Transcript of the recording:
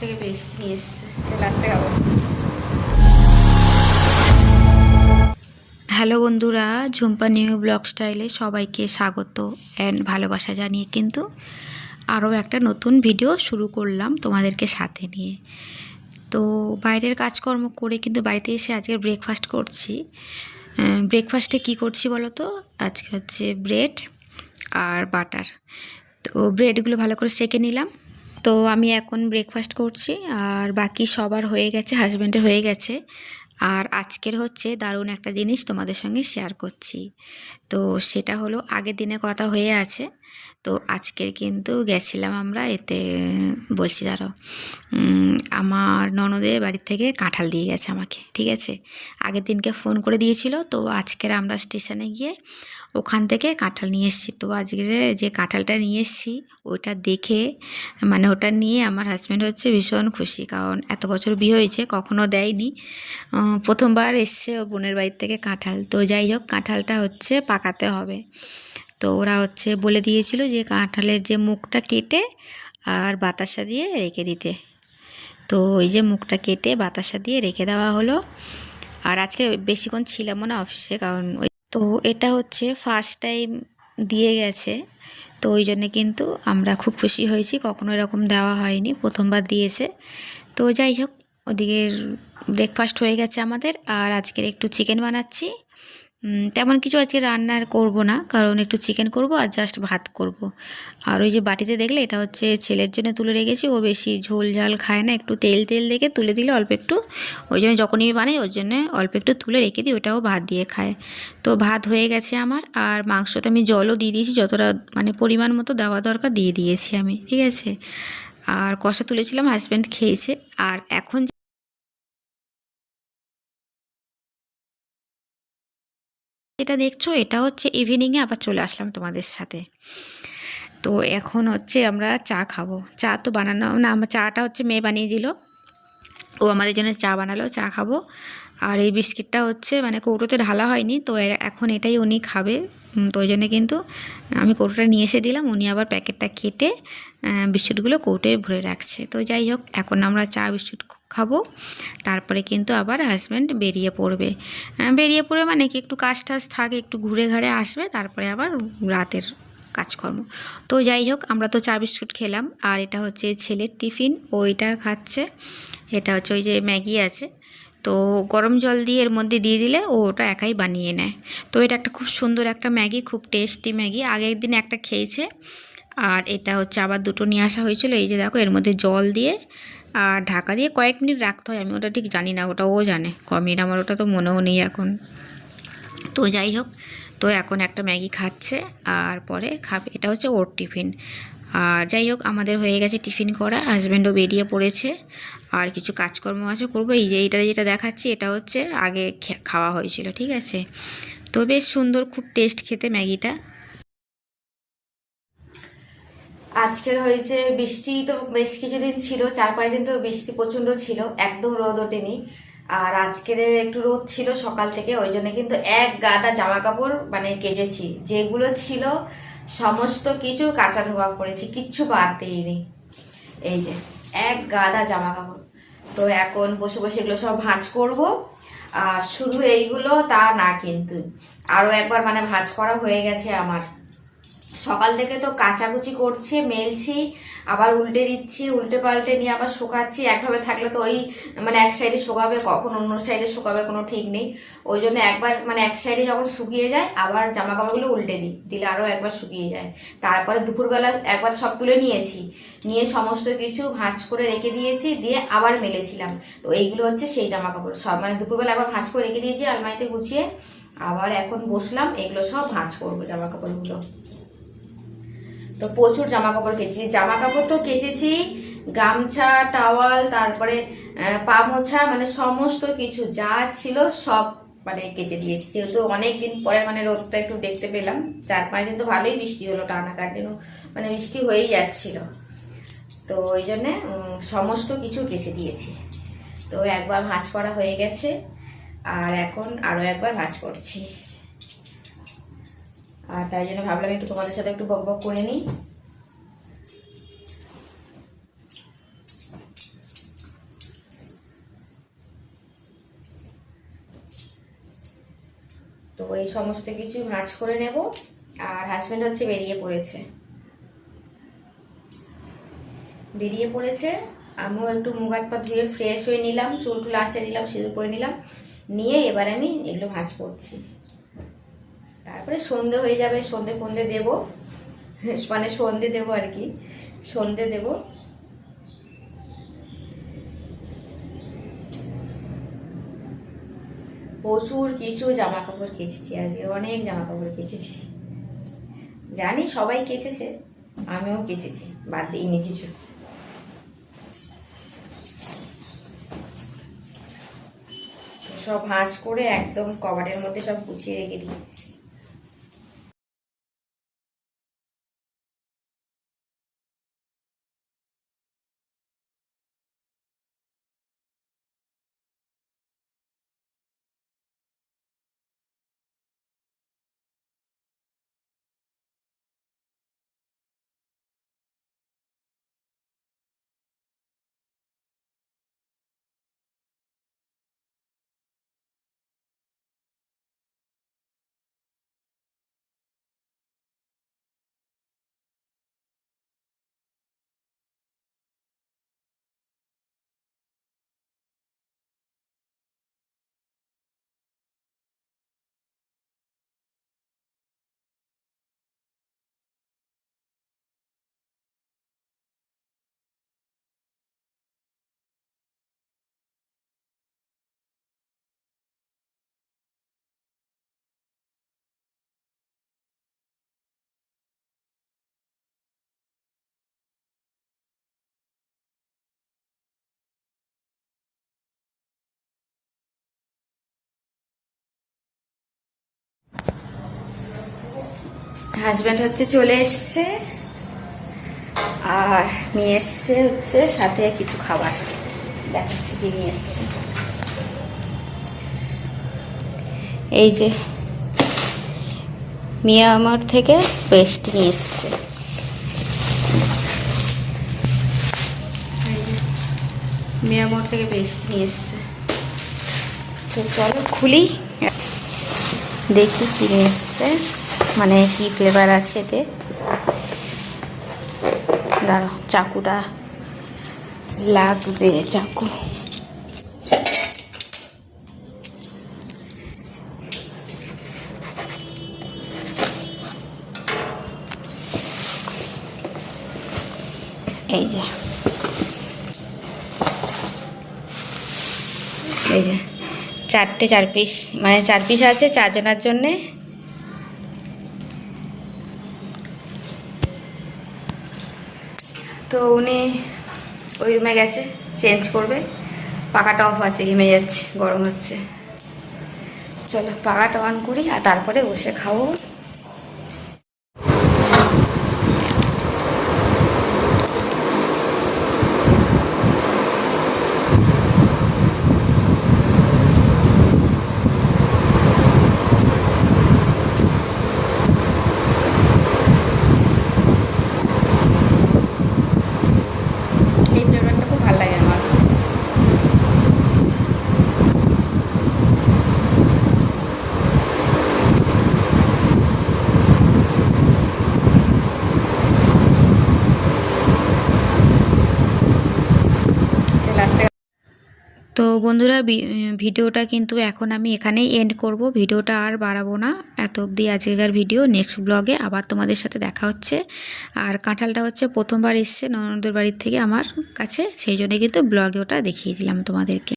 থেকে হ্যালো বন্ধুরা, Jhumpa new blog স্টাইলে সবাইকে স্বাগত অ্যান্ড ভালোবাসা জানিয়ে কিন্তু আরও একটা নতুন ভিডিও শুরু করলাম তোমাদেরকে সাথে নিয়ে। তো বাইরের কাজকর্ম করে কিন্তু বাড়িতে এসে আজকে ব্রেকফাস্ট করছি। ব্রেকফাস্টে কি করছি বলো তো? আজকে হচ্ছে ব্রেড আর বাটার। তো ব্রেডগুলো ভালো করে সেঁকে নিলাম। তো আমি এখন ব্রেকফাস্ট করছি আর বাকি সবার হয়ে গেছে হাজব্যান্ডের হয়ে গেছে। আর আজকের হচ্ছে দারুণ একটা জিনিস তোমাদের সঙ্গে শেয়ার করছি। তো সেটা হলো, আগের দিনে কথা হয়ে আছে। তো আজকের কিন্তু গেছিলাম আমরা এতে বলছি উম, আমার ননদের বাড়ি থেকে কাঁঠাল দিয়ে গেছে আমাকে ঠিক আছে? আগের দিনকে ফোন করে দিয়েছিল তো আজকের আমরা স্টেশনে গিয়ে ওখান থেকে কাঁঠাল নিয়ে এসেছি। তো আজকের যে কাঁঠালটা নিয়ে এসেছি ওইটা দেখে মানে ওটা নিয়ে আমার হাজব্যান্ড হচ্ছে ভীষণ খুশি কারণ এত বছর বিয়ে হয়েছে কখনো দেয়নি। প্রথমবার এসছে ওর বোনের বাড়ির থেকে কাঁঠাল। তো যাই হোক কাঁঠালটা হচ্ছে পাকাতে হবে। তো ওরা হচ্ছে বলে দিয়েছিল যে কাঁঠালের যে মুখটা কেটে আর বাতাসা দিয়ে রেখে দিতে। তো ওই যে মুখটা কেটে বাতাসা দিয়ে রেখে দেওয়া হলো। আর আজকে বেশিক্ষণ ছিলামও না অফিসে কারণ ওই তো এটা হচ্ছে ফার্স্ট টাইম দিয়ে গেছে। তো ওই জন্যে কিন্তু আমরা খুব খুশি হয়েছি, কখনো এরকম দেওয়া হয়নি, প্রথমবার দিয়েছে। তো যাই হোক, ওদিকের ব্রেকফাস্ট হয়ে গেছে আমাদের। আর আজকের একটু চিকেন বানাচ্ছি। তেমন কিছু আজকে রান্নার করব না, কারণ একটু চিকেন করব আর জাস্ট ভাত করব। আর ওই যে বাটিতে দেখলে এটা হচ্ছে ছেলের জন্য তুলে রেখেছি, ও বেশি ঝোল ঝাল খায় না, একটু তেল তেল দেখে তুলে দিলে অল্প একটু, ওই জন্য যখনই আমি বানাই ওর জন্য অল্প একটু তুলে রেখে দিই, ওটাও ভাত দিয়ে খায়। তো ভাত হয়ে গেছে আমার, আর মাংসতে আমি জলও দিয়ে দিয়েছি, যতটা মানে পরিমাণ মতো দেওয়া দরকার দিয়ে দিয়েছি আমি, ঠিক আছে? আর কষা তুলেছিলাম হাজব্যান্ড খেয়েছে, আর এখন যেটা দেখছ, এটা হচ্ছে ইভিনিংয়ে আবার চলে আসলাম তোমাদের সাথে। তো এখন হচ্ছে আমরা চা খাব। চা তো বানানো, না, আমার চাটা হচ্ছে মেয়ে বানিয়ে দিল। ও আমাদের জন্য চা বানালো, চা খাব। আর এই বিস্কিটটা হচ্ছে মানে কৌটোতে ঢালা হয়নি, তো এখন এটাই উনি খাবে। তো ওই জন্যে কিন্তু আমি কৌটোটা নিয়ে এসে দিলাম। উনি আবার প্যাকেটটা কেটে বিস্কুটগুলো কৌটোয় ভরে রাখছে। তো যাই হোক, এখন আমরা চা, বিস্কুট খাব। তারপরে কিন্তু আবার হাজব্যান্ড বেরিয়ে পড়বে। বেরিয়ে পড়বে মানে কি, একটু কাজ টাজ থাকে, একটু ঘুরে ঘাড়ে আসবে, তারপরে আবার রাতের কাজকর্ম। তো যাই হোক, আমরা তো চা, বিস্কুট খেলাম। আর এটা হচ্ছে ছেলের টিফিন, ও এটা খাচ্ছে। এটা হচ্ছে ওই যে ম্যাগি আছে। তো গরম জল দিয়ে এর মধ্যে দিয়ে দিলে ও ওটা একাই বানিয়ে নেয়। তো এটা একটা খুব সুন্দর একটা ম্যাগি, খুব টেস্টি ম্যাগি। আগের দিন একটা খেয়েছে আর এটা হচ্ছে আবার দুটো নিয়ে আসা হয়েছিল। এই যে দেখো, এর মধ্যে জল দিয়ে আর ঢাকা দিয়ে কয়েক মিনিট রাখতে হয়। আমি ওটা ঠিক জানি না ওটা ও জানে। ক মিনিট? আমার ওটা তো মনেও নেই এখন। তো যাই হোক, তো এখন একটা ম্যাগি খাচ্ছে আর পরে খাবে। এটা হচ্ছে ওর টিফিন। আর যাই হোক, আমাদের হয়ে গেছে টিফিন করা হাজব্যান্ডও বেরিয়ে পড়েছে। আর কিছু কাজকর্ম আছে করব। এই যে এইটা যেটা দেখাচ্ছি, এটা হচ্ছে আগে খাওয়া হয়েছিল, ঠিক আছে? তো বেশ সুন্দর, খুব টেস্ট খেতে ম্যাগিটা। আজকের হয়েছে বৃষ্টি তো বেশ কিছুদিন ছিল, চার পাঁচ দিন তো বৃষ্টি প্রচণ্ড ছিল, একদম রোদ ওঠেনি। আর আজকের একটু রোদ ছিল সকাল থেকে, ওই জন্য কিন্তু এক গাদা জামা কাপড় মানে কেজেছি যেগুলো ছিল সমস্ত কিছু কাঁচা ধোয়া করেছি, কিচ্ছু বাদ দিইনি। এই যে, এক গাদা জামা কাপড় তো এখন বসে বসে এগুলো সব ভাঁজ করব। আর শুধু এইগুলো তা না কিন্তু আরও একবার মানে ভাঁজ করা হয়ে গেছে আমার। সকাল থেকে তো কাচাকুচি করছি, মেলছি, আবার উল্টে দিচ্ছি, উল্টে পাল্টে নিয়ে আবার শুকাচ্ছি। একভাবে থাকলে তো ওই মানে এক সাইডে শুকাবে, কখন অন্য সাইডে শুকাবে কোনো ঠিক নেই। ওই জন্য একবার মানে এক সাইডে যখন শুকিয়ে যায়, আবার জামা কাপড়গুলো উল্টে দিই, দিলে আরও একবার শুকিয়ে যায়। তারপরে দুপুরবেলা একবার সব তুলে নিয়েছি। নিয়ে সমস্ত কিছু ভাঁজ করে রেখে দিয়েছি, দিয়ে আবার মেলেছিলাম। তো এইগুলো হচ্ছে সেই জামা কাপড় সব মানে দুপুরবেলা একবার ভাঁজ করে রেখে দিয়েছি, আলমারিতে গুছিয়ে। আবার এখন বসলাম, এগুলো সব ভাঁজ করব জামা কাপড়গুলো তো প্রচুর জামা কাপড় কেচেছি। জামা কাপড় তো কেচেছি, গামছা, টাওয়াল, তারপরে পা মোছা মানে সমস্ত কিছু যা ছিল সব মানে কেচে দিয়েছি। যেহেতু অনেক দিন পরে মানে রোদটা একটু দেখতে পেলাম, চার পাঁচ দিন তো ভালোই বৃষ্টি হলো টানা কন্টিনিউ মানে বৃষ্টি হয়েই যাচ্ছিল। তো ওই জন্যে সমস্ত কিছু কেচে দিয়েছি। তো একবার ভাঁজ করা হয়ে গেছে, আর এখন আরও একবার ভাঁজ করছি। আর তাই জন্য ভাবলাম একটু তোমাদের সাথে একটু বক বক করে নিই। তো এই সমস্ত কিছু ভাঁজ করে নেব, আর হাজব্যান্ড হচ্ছে বেরিয়ে পড়েছে। বেরিয়ে পড়েছে, আমিও একটু মুখ হাত পা ধুয়ে ফ্রেশ হয়ে নিলাম, চুল টুল আঁচড়ে নিলাম, সিঁদুর পরে নিলাম, নিয়ে এবার আমি এগুলো ভাঁজ করছি। তারপরে সন্ধে হয়ে যাবে, সন্ধে ফন্ধে দেবো। মানে সন্ধে দেবো আর কি, সন্ধে দেবো। প্রচুর কিছু জামা কাপড় কেচেছি আজকে, অনেক জামা কাপড় কেচেছি। জানি সবাই কেচেছে, আমিও কেচেছি, বাদ দিইনি কিছু। সব ভাঁজ করে একদম কভারের মধ্যে সব গুছিয়ে রেখে দিই। হাজব্যান্ড হচ্ছে চলে এসছে। আর নিয়ে এসছে হচ্ছে সাথে কিছু খাবার। দেখাচ্ছি কি নিয়ে এসছে। এই যে মিয়ামার থেকে পেস্ট নিয়ে এসছে। মিয়ামোর থেকে পেস্ট নিয়ে এসছে। তো চলো খুলি। দেখি কি নিয়ে এসছে। মানে কি ফ্লেভার আছে এতে? দাঁড়ো চাকুটা লাগবে, চাকু। এই যে। এই যে, চারটে চার পিস মানে চার পিস আছে চারজনের জন্যে। তো উনি ওই রুমে গেছে চেঞ্জ করবে। পাখাটা অফ আছে, ঘেমে যাচ্ছে, গরম হচ্ছে। চলো পাখাটা অন করি আর তারপরে বসে খাব এই ফ্লেভারটা খুব ভালো লাগে আমার তো বন্ধুরা ভিডিওটা কিন্তু এখন আমি এখানেই এন্ড করব। ভিডিওটা আর বাড়াবো না। এত অবধি আজকের ভিডিও। নেক্সট ব্লগে আবার তোমাদের সাথে দেখা হচ্ছে। আর কাঁঠালটা হচ্ছে প্রথমবার এসছে ননদের বাড়ির থেকে আমার কাছে। সেই জন্য কিন্তু ব্লগে ওটা দেখিয়ে দিলাম তোমাদেরকে।